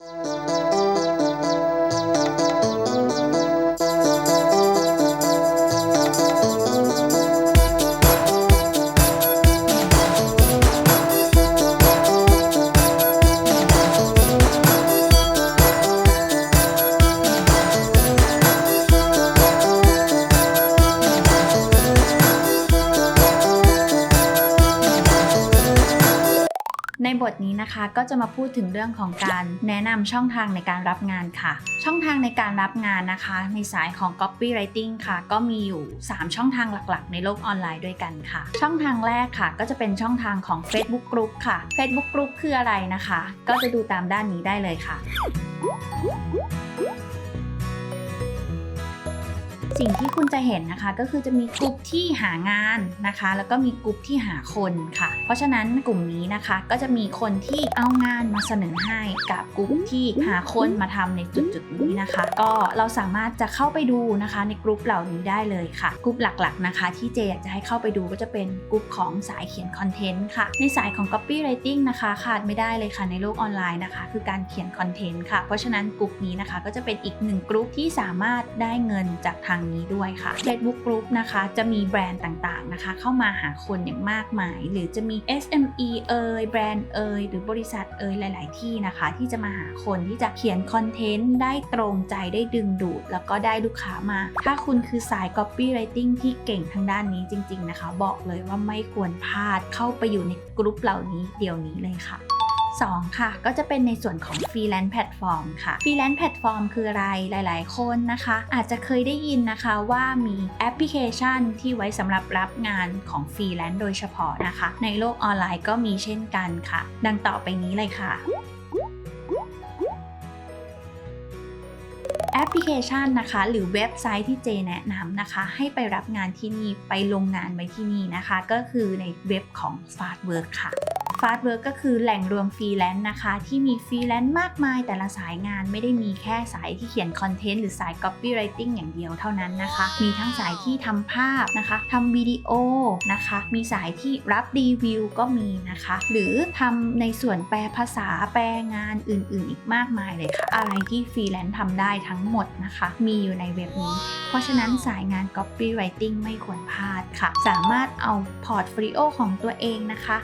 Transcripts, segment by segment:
Música ในบทนี้นะคะก็จะมาพูดถึงเรื่องของการแนะนำช่องทางในการรับงานค่ะ ช่องทางในการรับงานนะคะ ในสายของ copywriting ค่ะ ก็มีอยู่ 3 ช่องทางหลักๆ ในโลกออนไลน์ด้วยกันค่ะ ช่องทางแรกค่ะ ก็จะเป็นช่องทางของ Facebook Group ค่ะ Facebook Group คืออะไรนะคะ ก็จะดูตามด้านนี้ได้เลยค่ะ สิ่งที่คุณจะเห็นนะคะก็คือจะมีกลุ่มที่หางานนะคะ แล้วก็มีกลุ่มที่หาคนค่ะ เพราะฉะนั้นกลุ่มนี้นะคะก็จะมีคนที่เอางานมาเสนอให้กับกลุ่มที่หาคนมาทำในจุดๆนี้นะคะ ก็เราสามารถจะเข้าไปดูนะคะในกลุ่มเหล่านี้ได้เลยค่ะกลุ่มหลักๆนะคะ ที่เจอยากจะให้เข้าไปดูก็จะเป็นกลุ่มของสายเขียนคอนเทนต์ค่ะ ในสายของ copywriting นะคะขาดไม่ได้เลยค่ะในโลกออนไลน์นะคะ คือการเขียนคอนเทนต์ค่ะเพราะฉะนั้นกลุ่มนี้นะคะก็จะเป็นอีกหนึ่งกลุ่มที่สามารถได้เงินจากทางนี้ด้วยค่ะ Facebook Group นะคะจะมีแบรนด์ต่างๆนะคะ เข้ามาหาคนอย่างมากมาย หรือจะมี SME เอ่ยแบรนด์เอ่ยหรือบริษัทเอ่ยหลาย ๆ ที่นะคะ ที่จะมาหาคนที่จะเขียนคอนเทนต์ได้ตรงใจได้ดึงดูด แล้วก็ได้ลูกค้ามา ถ้าคุณคือสาย copywriting ที่เก่งทางด้านนี้จริง ๆ นะคะ บอกเลยว่าไม่ควรพลาดเข้าไปอยู่ในกลุ่มเหล่านี้เดี๋ยวนี้เลยค่ะ 2 ค่ะ ก็จะเป็นในส่วนของ Freelance Platform ค่ะ Freelance Platform คืออะไรหลาย ๆ คนนะคะ อาจจะเคยได้ยินนะคะว่ามีแอปพลิเคชันที่ไว้สำหรับรับงานของ Freelance โดยเฉพาะนะคะ ในโลกออนไลน์ก็มีเช่นกันค่ะ ดังต่อไปนี้เลยค่ะแอปพลิเคชันนะคะ หรือเว็บไซต์ที่เจแนะนำนะคะ ให้ไปรับงานที่นี่ไปลงงานไว้ที่นี่นะคะ ก็คือในเว็บของ Fastwork ค่ะ Fastwork ก็คือแหล่งรวมฟรีแลนซ์นะคะ ที่มีฟรีแลนซ์มากมายแต่ละสายงานไม่ได้มีแค่สายที่เขียนคอนเทนต์หรือสาย copywriting อย่างเดียวเท่านั้นนะคะ มีทั้งสายที่ทำภาพนะคะทำวิดีโอนะคะ มีสายที่รับรีวิวก็มีนะคะ หรือทำในส่วนแปลภาษาแปลงานอื่น ๆ อีกมากมายเลยค่ะ อะไรที่ฟรีแลนซ์ทำได้ทั้งหมดนะคะ มีอยู่ในเว็บนี้ เพราะฉะนั้นสายงาน copywriting ไม่ควรพลาดค่ะ สามารถเอาพอร์ตโฟลิโอของตัวเองนะคะ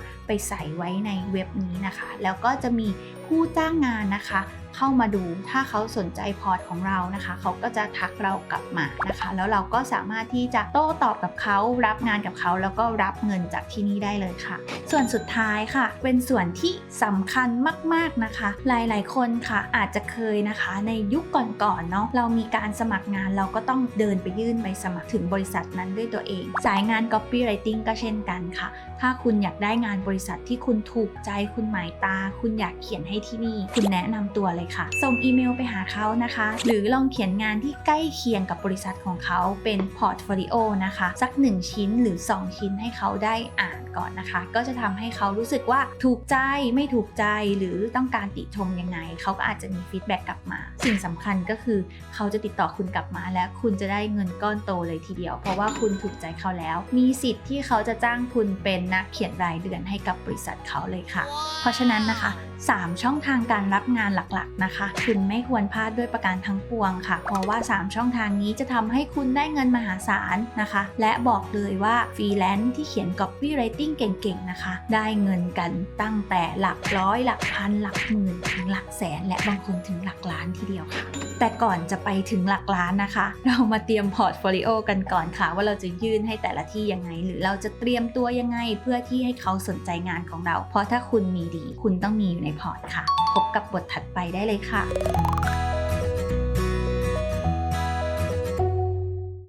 ใส่ไว้ในเว็บนี้นะคะ แล้วก็จะมี ผู้จ้างงานนะคะ เข้ามาดูถ้าเขาสนใจพอร์ตของเรานะคะ เขาก็จะทักเรากลับมานะคะ แล้วเราก็สามารถที่จะโต้ตอบกับเขารับงานกับเขา แล้วก็รับเงินจากที่นี่ได้เลยค่ะ ส่วนสุดท้ายค่ะ เป็นส่วนที่สำคัญมากๆนะคะ หลายๆคนค่ะอาจจะเคยนะคะ ในยุคก่อนๆเนาะเรามีการสมัครงานเราก็ต้องเดินไปยื่นใบสมัครถึงบริษัทนั้นด้วยตัวเอง สายงาน copywriting ก็เช่นกันค่ะ ถ้าคุณอยากได้งานบริษัทที่คุณถูกใจคุณหมายตา คุณอยากเขียนให้ที่นี่ คุณแนะนำตัวเลยค่ะ ส่งอีเมลไปหาเขานะคะ หรือลองเขียนงานที่ใกล้เคียงกับบริษัทของเขาเป็นพอร์ตโฟลิโอนะคะ สัก 1 ชิ้นหรือ 2 ชิ้นให้เขาได้อ่านก่อนนะคะ ก็จะทำให้เขารู้สึกว่าถูกใจไม่ถูกใจหรือต้องการติชมยังไง เขาก็อาจจะมีฟีดแบ็กกลับมา สิ่งสำคัญก็คือเขาจะติดต่อคุณกลับมาและคุณจะได้เงินก้อนโตเลยทีเดียว เพราะว่าคุณถูกใจเขาแล้ว มีสิทธิ์ที่เขาจะจ้างคุณเป็นนักเขียนรายเดือนให้กับบริษัทเขาเลยค่ะ เพราะฉะนั้นนะคะ 3 ช่องทางการรับงานหลักๆนะคะ คุณไม่ควรพลาดด้วยประการทั้งปวงค่ะ เพราะว่า 3 ช่องทางนี้จะทำให้คุณได้เงินมหาศาลนะคะ และบอกเลยว่าฟรีแลนซ์ที่เขียน copywriting เก่งๆนะคะ ได้เงินกันตั้งแต่หลักร้อย หลักพัน หลักหมื่น ถึงหลักแสน และบางคนถึงหลักล้านทีเดียวค่ะ แต่ก่อนจะไปถึงหลักล้านนะคะ เรามาเตรียมพอร์ตโฟลิโอกันก่อนค่ะ ว่าเราจะยื่นให้แต่ละที่ยังไง หรือเราจะเตรียมตัวยังไง เพื่อที่ให้เขาสนใจงานของเรา เพราะถ้าคุณมีดี คุณต้องมีอยู่ในในพอร์ตค่ะ พบกับบทถัดไปได้เลยค่ะ